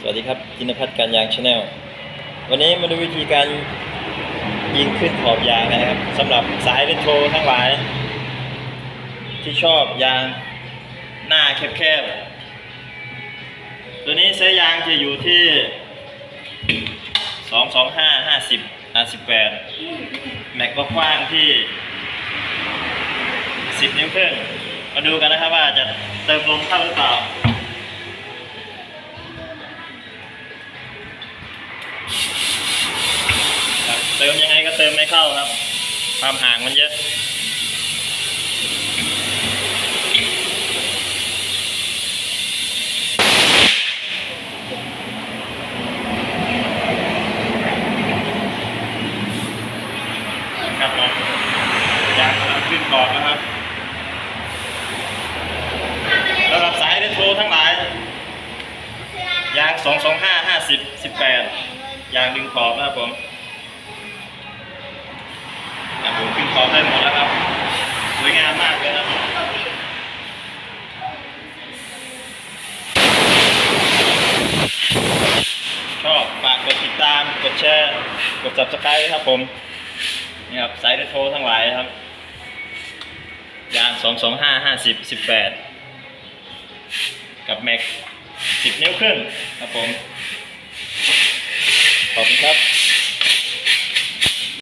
สวัสดีครับจินพัฒน์การยางชาแนลวันนี้มาดูวิธีการยิงขึ้นขอบยางกันนะครับสำหรับสายเรนโทรทั้งหลาย ที่ชอบยางหน้าแคบๆ ตัวนี้เซยางจะอยู่ที่ 225 50 58 แม็กก็กว้างที่ 10 นิ้วครึ่งมาดูกันนะครับว่าจะเติมลมเข้าหรือเปล่า ครับเติมยังไงก็เติมไม่เข้าครับ ความห่างมันเยอะครับผมยางกำลังขึ้นกรอบนะครับสำหรับสายเรนโทรทั้งหลาย ยาง 225 50 18 ยางดึงขอบนะครับผมผมขึ้นขอบได้หมดแล้วครับสวยงามมากเลยครับชอบฝากกดติดตามกดแชร์กด subscribe ด้วยครับผมนี่ครับไซส์โทรทั้งหลายครับยาง225 50 18 กับแม็ก10 นิ้วครึ่งครับผม ครับ